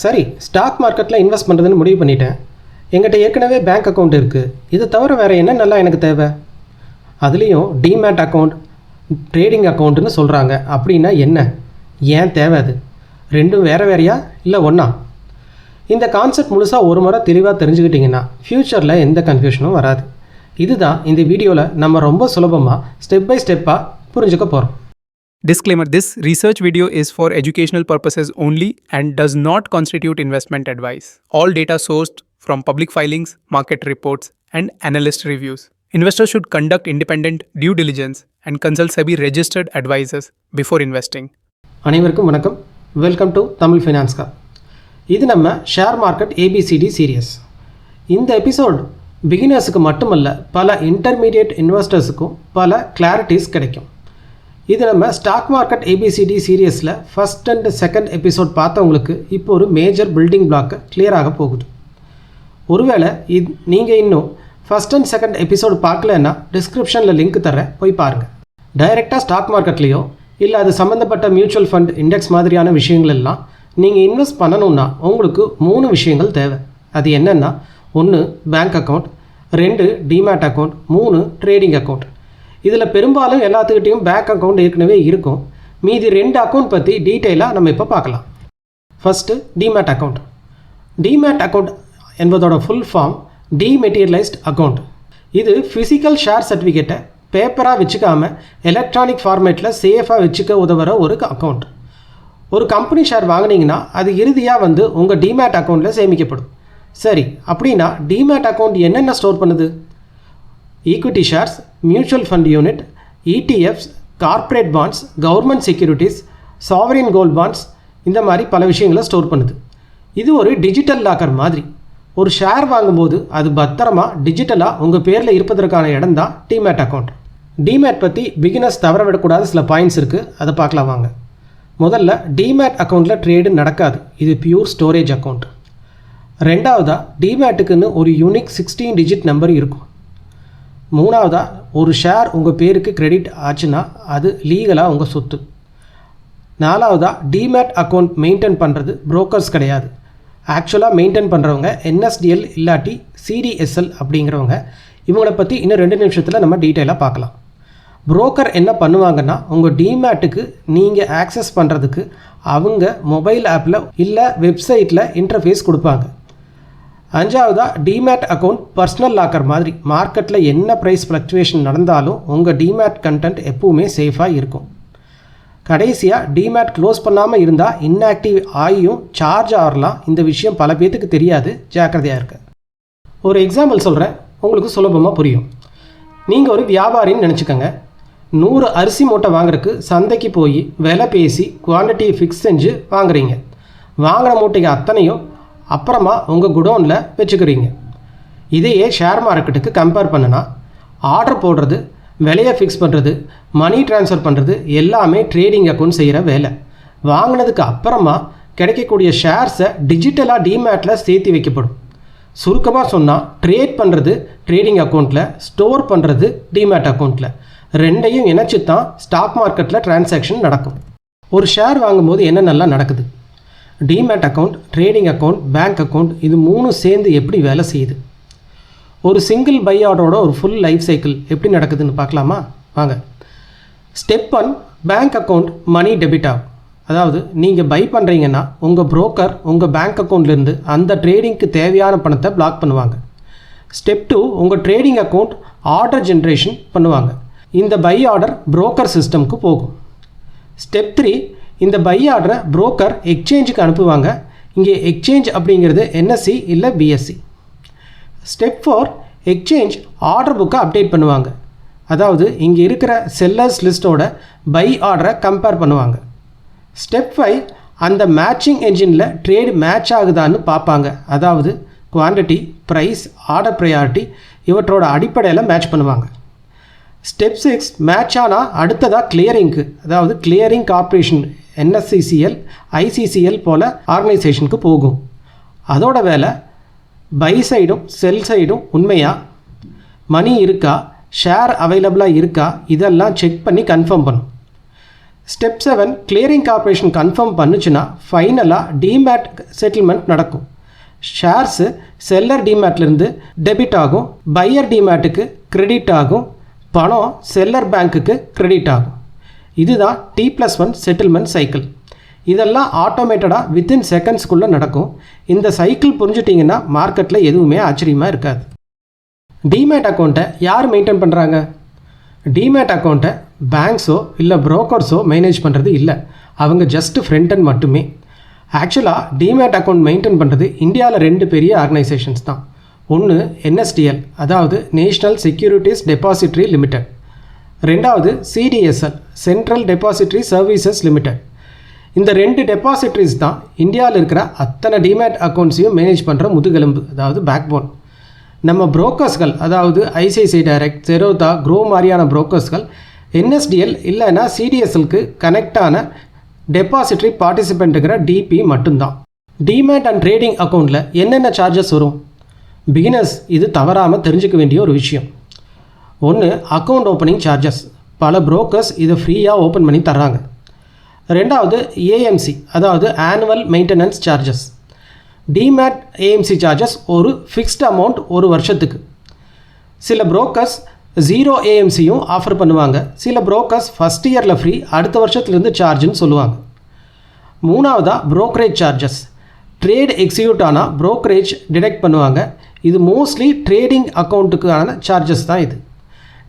சரி ஸ்டாக் மார்க்கெட்டில் இன்வெஸ்ட் பண்ணுறதுன்னு முடிவு பண்ணிட்டேன். எங்கிட்ட ஏற்கனவே பேங்க் அக்கௌண்ட் இருக்குது இதை தவிர வேறு என்ன நல்லா எனக்கு தேவை? அதுலேயும் டிமேட் அக்கௌண்ட் ட்ரேடிங் அக்கௌண்ட்டுன்னு சொல்கிறாங்க அப்படின்னா என்ன? ஏன் தேவை அது? ரெண்டும் வேறு வேறையா? இல்லை ஒன்றா இந்த கான்செப்ட் முழுசாக ஒரு முறை தெளிவாக தெரிஞ்சுக்கிட்டிங்கன்னா ஃப்யூச்சரில் எந்த கன்ஃபியூஷனும் வராது. இதுதான் இந்த வீடியோவில் நம்ம ரொம்ப சுலபமாக ஸ்டெப் பை ஸ்டெப்பாக புரிஞ்சுக்க போகிறோம் Disclaimer This research video is for educational purposes only and does not constitute investment advice. All data sourced from public filings, market reports, and analyst reviews. Investors should conduct independent due diligence and consult SEBI registered advisors before investing. அனைவருக்கும் வணக்கம் welcome to Tamil ஃபினான்ஸ்கா இது நம்ம share market ABCD series இந்த episode பிகினர்ஸுக்கு மட்டுமல்ல பல intermediate இன்வெஸ்டர்ஸுக்கும் பல கிளாரிட்டிஸ் கிடைக்கும் இது நம்ம stock market A B C D சீரியஸில் first and second episode பார்த்தவங்களுக்கு இப்போ ஒரு மேஜர் பில்டிங் பிளாக்கு கிளியர் ஆக போகுது. ஒருவேளை இது நீங்கள் இன்னும் ஃபஸ்ட் அண்ட் செகண்ட் எபிசோடு பார்க்கலன்னா டிஸ்கிரிப்ஷனில் லிங்க் தரேன் போய் பாருங்கள் டைரெக்டாக ஸ்டாக் மார்க்கெட்லேயோ இல்லை அது சம்மந்தப்பட்ட மியூச்சுவல் ஃபண்ட் இண்டெக்ஸ் மாதிரியான விஷயங்கள் எல்லாம் நீங்கள் இன்வெஸ்ட் பண்ணணும்னா உங்களுக்கு மூணு விஷயங்கள் தேவை. அது என்னென்னா ஒன்று பேங்க் அக்கௌண்ட் ரெண்டு டிமேட் அக்கௌண்ட் மூணு ட்ரேடிங் அக்கௌண்ட் இதில் பெரும்பாலும் எல்லாத்துக்கிட்டேயும் பேங்க் அக்கௌண்ட் ஏற்கனவே இருக்கும். மீதி ரெண்டு அக்கௌண்ட் பற்றி டீட்டெயிலாக நம்ம இப்போ பார்க்கலாம். First demat account demat account என்பதோட full form dematerialised account இது ஃபிசிக்கல் ஷேர் சர்டிஃபிகேட்டை பேப்பராக வச்சுக்காம எலக்ட்ரானிக் ஃபார்மேட்டில் சேஃபாக வச்சுக்க உதவுற ஒரு அக்கௌண்ட் ஒரு கம்பெனி ஷேர் வாங்கினீங்கன்னா அது இறுதியாக வந்து உங்கள் டிமேட் அக்கௌண்ட்டில் சேமிக்கப்படும். சரி அப்படின்னா டிமேட் அக்கௌண்ட் என்னென்ன ஸ்டோர் பண்ணுது? Equity shares mutual fund unit ETFs corporate bonds government securities sovereign gold bonds இந்த மாதிரி பல விஷயங்களை ஸ்டோர் பண்ணுது. இது ஒரு டிஜிட்டல் லாக்கர் மாதிரி. ஒரு ஷேர் வாங்கும்போது அது பத்திரமா டிஜிட்டலாக உங்கள் பேரில் இருப்பதற்கான இடம் தான் டிமேட் அக்கௌண்ட் டிமேட் பற்றி பிகினர்ஸ் தவற விடக்கூடாத சில பாயிண்ட்ஸ் இருக்குது அதை பார்க்கலாம் வாங்க. முதல்ல டிமேட் அக்கௌண்ட்டில் ட்ரேடு நடக்காது. இது பியூர் ஸ்டோரேஜ் அக்கௌண்ட் ரெண்டாவதாக டிமேட்டுக்குன்னு ஒரு யூனிக் சிக்ஸ்டீன் டிஜிட் நம்பர் இருக்கும். மூணாவதாக ஒரு ஷேர் உங்கள் பேருக்கு கிரெடிட் ஆச்சுன்னா அது லீகலாக உங்கள் சொத்து. நாலாவதாக டிமேட் அக்கௌண்ட் மெயின்டைன் பண்ணுறது புரோக்கர்ஸ் கிடையாது. ஆக்சுவலாக மெயின்டைன் பண்ணுறவங்க என்எஸ்டிஎல் இல்லாட்டி சிடிஎஸ்எல் அப்படிங்கிறவங்க இவங்களை பற்றி இன்னும் ரெண்டு நிமிஷத்தில் நம்ம டீட்டெயிலாக பார்க்கலாம். புரோக்கர் என்ன பண்ணுவாங்கன்னா உங்கள் டிமேட்டுக்கு நீங்கள் ஆக்சஸ் பண்ணுறதுக்கு அவங்க மொபைல் ஆப்பில் இல்லை வெப்சைட்டில் இன்டர்ஃபேஸ் கொடுப்பாங்க. அஞ்சாவதா டிமேட் அக்கௌண்ட் பர்சனல் லாக்கர் மாதிரி மார்க்கெட்டில் என்ன ப்ரைஸ் ஃப்ளக்சுவேஷன் நடந்தாலும் உங்கள் டிமேட் கண்டென்ட் எப்பவுமே சேஃபாக இருக்கும். கடைசியாக டிமேட் க்ளோஸ் பண்ணாமல் இருந்தால் இன்ஆக்டிவ் ஆகியும் சார்ஜ் ஆகலாம் இந்த விஷயம் பல பேர்த்துக்கு தெரியாது. ஜாக்கிரதையாக இருக்கு. ஒரு எக்ஸாம்பிள் சொல்கிறேன் உங்களுக்கு சுலபமாக புரியும். நீங்கள் ஒரு வியாபாரின்னு நினச்சிக்கோங்க. நூறு அரிசி மூட்டை வாங்குறதுக்கு சந்தைக்கு போய் விலை பேசி குவான்டிட்டியை ஃபிக்ஸ் செஞ்சு வாங்குறீங்க. வாங்கின மூட்டைக்கு அத்தனையும் அப்புறமா உங்கள் குடோனில் வச்சுக்கிறீங்க. இதையே ஷேர் மார்க்கெட்டுக்கு கம்பேர் பண்ணுனா ஆர்டர் போடுறது விலையை ஃபிக்ஸ் பண்ணுறது மணி ட்ரான்ஸ்ஃபர் பண்ணுறது எல்லாமே ட்ரேடிங் அக்கௌண்ட் செய்கிற வேலை. வாங்கினதுக்கு அப்புறமா கிடைக்கக்கூடிய ஷேர்ஸை டிஜிட்டலாக டிமேட்டில் சேர்த்து வைக்கப்படும். சுருக்கமாக சொன்னால் ட்ரேட் பண்ணுறது ட்ரேடிங் அக்கௌண்ட்டில் ஸ்டோர் பண்ணுறது டிமேட் அக்கௌண்ட்டில் ரெண்டையும் இணைச்சி தான் ஸ்டாக் மார்க்கெட்டில் டிரான்சாக்ஷன் நடக்கும். ஒரு ஷேர் வாங்கும்போது என்னென்னலாம் நடக்குது? Demat account trading account bank account இது மூணும் சேர்ந்து எப்படி வேலை செய்யுது? ஒரு சிங்கிள் பை ஆர்டரோட ஒரு ஃபுல் லைஃப் சைக்கிள் எப்படி நடக்குதுன்னு பார்க்கலாமா? வாங்க. Step one bank account money debit ஆகும். அதாவது நீங்கள் பை பண்ணுறீங்கன்னா உங்கள் புரோக்கர் உங்கள் பேங்க் அக்கௌண்ட்லேருந்து அந்த ட்ரேடிங்க்கு தேவையான பணத்தை பிளாக் பண்ணுவாங்க. ஸ்டெப் டூ உங்கள் ட்ரேடிங் அக்கௌண்ட் ஆர்டர் ஜென்ரேஷன் பண்ணுவாங்க. இந்த பை ஆர்டர் புரோக்கர் சிஸ்டம்க்கு போகும். ஸ்டெப் த்ரீ இந்த பை ஆர்டரை புரோக்கர் எக்ஸ்சேஞ்சுக்கு அனுப்புவாங்க. இங்கே எக்ஸ்சேஞ்ச் அப்படிங்கிறது என்எஸ்சி இல்லை BSE step four exchange order புக்கை அப்டேட் பண்ணுவாங்க. அதாவது இங்கே இருக்கிற செல்லர்ஸ் லிஸ்ட்டோட பை ஆர்டரை கம்பேர் பண்ணுவாங்க. ஸ்டெப் ஃபைவ் அந்த மேட்சிங் என்ஜினில் ட்ரேடு மேட்ச் ஆகுதான்னு பார்ப்பாங்க. அதாவது குவான்டிட்டி ப்ரைஸ் ஆர்டர் ப்ரையாரிட்டி இவற்றோட அடிப்படையில் மேட்ச் பண்ணுவாங்க. ஸ்டெப் சிக்ஸ் மேட்ச் ஆனால் அடுத்ததாக கிளியரிங்க்கு அதாவது கிளியரிங் கார்பரேஷன் என்எஸ்சிசிஎல் ஐசிசிஎல் போல் ஆர்கனைசேஷனுக்கு போகும். அதோட வேலை பை சைடும் செல் சைடும் உண்மையாக மணி இருக்கா? ஷேர் அவைலபிளாக இருக்கா? இதெல்லாம் செக் பண்ணி கன்ஃபார்ம் பண்ணும். Step seven clearing corporation confirm பண்ணுச்சுன்னா ஃபைனலாக டிமேட் செட்டில்மெண்ட் நடக்கும். ஷேர்ஸு செல்லர் டிமேட்லேருந்து டெபிட் ஆகும் பையர் டிமேட்டுக்கு கிரெடிட் ஆகும் பணம் செல்லர் பேங்க்குக்கு கிரெடிட் ஆகும். இதுதான் T plus one settlement cycle இதெல்லாம் ஆட்டோமேட்டடாக வித்தின் செகண்ட்ஸ்க்குள்ளே நடக்கும். இந்த சைக்கிள் புரிஞ்சுட்டிங்கன்னா மார்க்கெட்டில் எதுவுமே ஆச்சரியமாக இருக்காது. டிமேட் அக்கௌண்ட்டை யார் மெயின்டைன் பண்ணுறாங்க டிமேட் அக்கௌண்ட்டை பேங்க்ஸோ இல்லை புரோக்கர்ஸோ மேனேஜ் பண்ணுறது இல்லை. அவங்க ஜஸ்ட் ஃப்ரெண்டன் மட்டுமே. ஆக்சுவலாக டிமேட் அக்கௌண்ட் மெயின்டைன் பண்ணுறது இந்தியாவில் ரெண்டு பெரிய ஆர்கனைசேஷன்ஸ் தான். ஒன்று என்எஸ்டிஎல் அதாவது நேஷ்னல் செக்யூரிட்டிஸ் டெபாசிட்ரி லிமிடெட் ரெண்டாவது CDSL central depository services limited இந்த ரெண்டு டெபாசிட்ரிஸ் தான் இந்தியாவில் இருக்கிற அத்தனை டிமேட் அக்கௌண்ட்ஸையும் மேனேஜ் பண்ணுற முதுகெலும்பு அதாவது பேக்போன் நம்ம புரோக்கர்ஸ்கள் அதாவது ஐசிஐசிஐ டைரக்ட் செரோதா க்ரோ மாதிரியான புரோக்கர்ஸ்கள் என்எஸ்டிஎல் இல்லைன்னா சிடிஎஸ்எல்க்கு கனெக்டான டெபாசிட்ரி பார்ட்டிசிபெண்ட்டுங்கிற டிபி மட்டும்தான். டிமேட் அண்ட் ட்ரேடிங் அக்கௌண்ட்டில் என்னென்ன சார்ஜஸ் வரும்? பிகினர்ஸ் இது தவறாமல் தெரிஞ்சுக்க வேண்டிய ஒரு விஷயம். ஒன்று அக்கௌண்ட் ஓப்பனிங் சார்ஜஸ் பல புரோக்கர்ஸ் இதை ஃப்ரீயாக ஓப்பன் பண்ணி தர்றாங்க. ரெண்டாவது ஏஎம்சி அதாவது annual maintenance charges demat AMC charges ஒரு ஃபிக்ஸ்ட் அமௌண்ட் ஒரு வருஷத்துக்கு. சில புரோக்கர்ஸ் ஜீரோ ஏஎம்சியும் ஆஃபர் பண்ணுவாங்க. சில புரோக்கர்ஸ் ஃபஸ்ட் இயரில் ஃப்ரீ அடுத்த வருஷத்துலேருந்து சார்ஜுன்னு சொல்லுவாங்க. மூணாவதாக ப்ரோக்கரேஜ் சார்ஜஸ் ட்ரேட் எக்ஸிக்யூட் ஆனால் brokerage டிடெக்ட் பண்ணுவாங்க. இது மோஸ்ட்லி ட்ரேடிங் அக்கௌண்ட்டுக்கான சார்ஜஸ் தான் இது.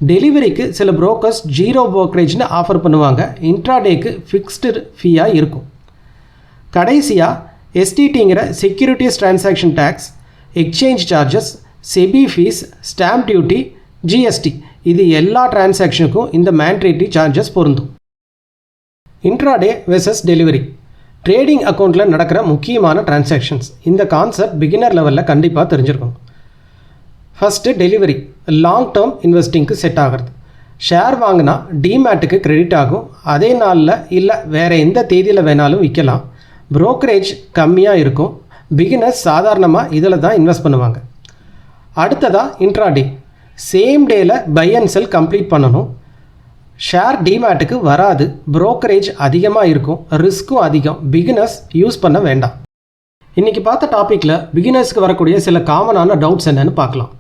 டெலிவரிக்கு சில புரோக்கர்ஸ் ஜீரோ ப்ரோக்கரேஜ்னு ஆஃபர் பண்ணுவாங்க. இன்ட்ராடேக்கு ஃபிக்ஸ்டு ஃபீயாக இருக்கும். கடைசியாக எஸ்டிடிங்கிற securities transaction tax exchange charges SEBI fees stamp duty GST இது எல்லா டிரான்சாக்ஷனுக்கும் இந்த மேண்ட்ரேட்டரி சார்ஜஸ் பொருந்தும். இன்ட்ராடே வெர்சஸ் டெலிவரி ட்ரேடிங் அக்கௌண்ட்டில் நடக்கிற முக்கியமான டிரான்சாக்ஷன்ஸ் இந்த கான்செப்ட் பிகினர் லெவலில் கண்டிப்பாக தெரிஞ்சிருக்கும். ஃபஸ்ட்டு டெலிவரி லாங் டேர்ம் இன்வெஸ்டிங்க்கு செட் ஆகிறது. ஷேர் வாங்கினா டிமேட்டுக்கு கிரெடிட் ஆகும். அதே நாளில் இல்லை வேறு எந்த தேதியில் வேணாலும் விற்கலாம் ப்ரோக்கரேஜ் கம்மியாக இருக்கும். பிகினர்ஸ் சாதாரணமாக இதில் தான் இன்வெஸ்ட் பண்ணுவாங்க. அடுத்ததாக இன்ட்ராடே சேம் டேயில் பை அண்ட் செல் கம்ப்ளீட் பண்ணணும். ஷேர் டிமேட்டுக்கு வராது. ப்ரோக்கரேஜ் அதிகமாக இருக்கும். ரிஸ்க்கும் அதிகம். பிகினர்ஸ் யூஸ் பண்ண வேண்டாம். இன்றைக்கி பார்த்த டாப்பிக்கில் பிகினர்ஸ்க்கு வரக்கூடிய சில காமனான டவுட்ஸ் என்னன்னு பார்க்கலாம்.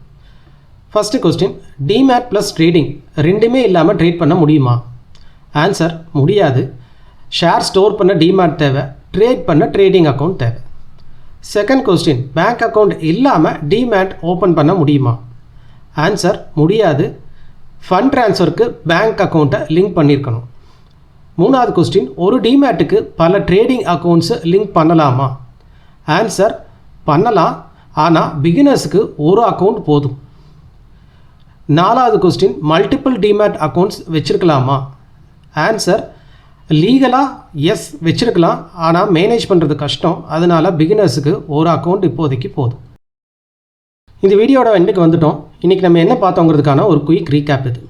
First question demat plus trading ரெண்டுமே இல்லாமல் ட்ரேட் பண்ண முடியுமா? ஆன்சர் முடியாது. ஷேர் ஸ்டோர் பண்ண டிமேட் தேவை ட்ரேட் பண்ண ட்ரேடிங் அக்கௌண்ட் தேவை. செகண்ட் கொஸ்டின் பேங்க் அக்கௌண்ட் இல்லாமல் டிமேட் ஓப்பன் பண்ண முடியுமா? ஆன்சர் முடியாது. ஃபண்ட் ட்ரான்ஸ்ஃபருக்கு பேங்க் அக்கௌண்ட்டை லிங்க் பண்ணியிருக்கணும் மூணாவது கொஸ்டின் ஒரு டிமேட்டுக்கு பல ட்ரேடிங் அக்கௌண்ட்ஸு லிங்க் பண்ணலாமா? ஆன்சர் பண்ணலாம். ஆனால் பிகினர்ஸுக்கு ஒரு அக்கௌண்ட் போதும். நாலாவது கொஸ்டின் மல்டிபிள் டிமேட் அக்கௌண்ட்ஸ் வச்சுருக்கலாமா? ஆன்சர் லீகலாக எஸ் வச்சுருக்கலாம். ஆனால் மேனேஜ் பண்ணுறது கஷ்டம். அதனால் பிகினர்ஸுக்கு ஒரு அக்கௌண்ட் இப்போதைக்கு போதும். இந்த வீடியோட எண்டுக்கு வந்துட்டோம். இன்றைக்கி நம்ம என்ன பார்த்தோங்கிறதுக்கான ஒரு குயிக் ரீகேப் இது.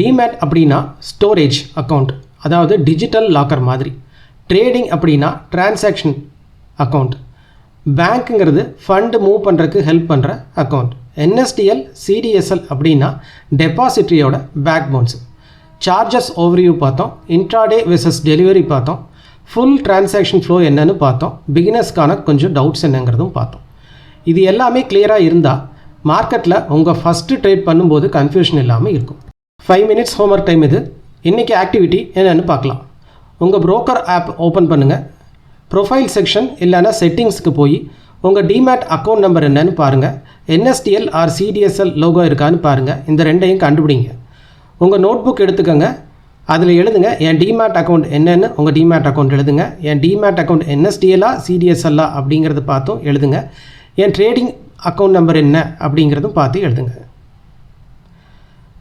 டிமேட் அப்படின்னா ஸ்டோரேஜ் அக்கௌண்ட் அதாவது டிஜிட்டல் லாக்கர் மாதிரி. ட்ரேடிங் அப்படின்னா டிரான்சாக்ஷன் அக்கௌண்ட் பேங்க்குங்கிறது ஃபண்டு மூவ் பண்ணுறதுக்கு ஹெல்ப் பண்ணுற அக்கௌண்ட் என்எஸ்டிஎல் சிடிஎஸ்எல் அப்படின்னா டெபாசிட்ரியோட பேக் போன்ஸ் சார்ஜஸ் ஓவர்வியூ பார்த்தோம். இன்ட்ராடே வெர்சஸ் டெலிவரி பார்த்தோம். ஃபுல் டிரான்சாக்ஷன் ஃப்ளோ என்னன்னு பார்த்தோம். பிகினர்ஸ்க்கான கொஞ்சம் டவுட்ஸ் என்னங்கிறதும் பார்த்தோம். இது எல்லாமே கிளியராக இருந்தால் மார்க்கெட்டில் உங்கள் ஃபஸ்ட்டு ட்ரேட் பண்ணும்போது கன்ஃபியூஷன் இல்லாமல் இருக்கும். ஃபைவ் மினிட்ஸ் ஹோம்ஒர்க் டைம் இது. இன்றைக்கி ஆக்டிவிட்டி என்னென்னு பார்க்கலாம். உங்கள் ப்ரோக்கர் ஆப் ஓப்பன் பண்ணுங்கள் ப்ரொஃபைல் செக்ஷன் இல்லைன்னா செட்டிங்ஸ்க்கு போய் உங்கள் டிமேட் அக்கௌண்ட் நம்பர் என்னன்னு பாருங்கள் என்எஸ்டிஎல் ஆர் சிடிஎஸ்எல் லோகோ இருக்கான்னு பாருங்கள் இந்த ரெண்டையும் கண்டுபிடிங்க. உங்கள் நோட் புக் எடுத்துக்கோங்க. அதில் எழுதுங்க என் டிமேட் அக்கௌண்ட் என்னென்னு? உங்கள் டிமேட் அக்கௌண்ட் எழுதுங்க. என் டிமேட் அக்கௌண்ட் என்எஸ்டிஎல்லா சிடிஎஸ்எல்லா அப்படிங்கிறது பார்த்தும் எழுதுங்க. என் ட்ரேடிங் அக்கௌண்ட் நம்பர் என்ன? அப்படிங்கிறதும் பார்த்து எழுதுங்க.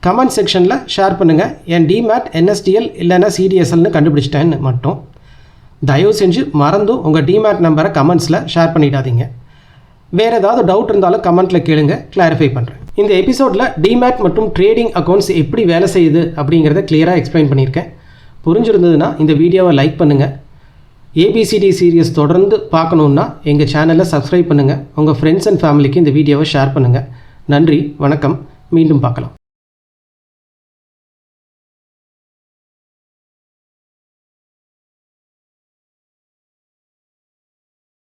கமெண்ட் செக்ஷனில் ஷேர் பண்ணுங்கள் என் டிமேட் என்எஸ்டிஎல் இல்லைன்னா சிடிஎஸ்எல்னு கண்டுபிடிச்சிட்டேன்னு மட்டும். தயவு செஞ்சு மறந்தும் உங்கள் டிமேட் நம்பரை கமெண்ட்ஸில் ஷேர் பண்ணிடாதீங்க. வேறு ஏதாவது டவுட் இருந்தாலும் கமெண்ட்டில் கேளுங்க கிளாரிஃபை பண்ணுறேன் இந்த எபிசோடில் டிமேட் மற்றும் ட்ரேடிங் அக்கௌண்ட்ஸ் எப்படி வேலை செய்யுது அப்படிங்கிறத கிளியராக எக்ஸ்பிளைன் பண்ணியிருக்கேன். புரிஞ்சிருந்ததுன்னா இந்த வீடியோவை லைக் பண்ணுங்கள் ஏபிசிடி சீரியஸ் தொடர்ந்து பார்க்கணுன்னா எங்கள் சேனலை சப்ஸ்கிரைப் பண்ணுங்கள் உங்கள் ஃப்ரெண்ட்ஸ் அண்ட் ஃபேமிலிக்கு இந்த வீடியோவை ஷேர் பண்ணுங்கள் நன்றி வணக்கம். மீண்டும் பார்க்கலாம்.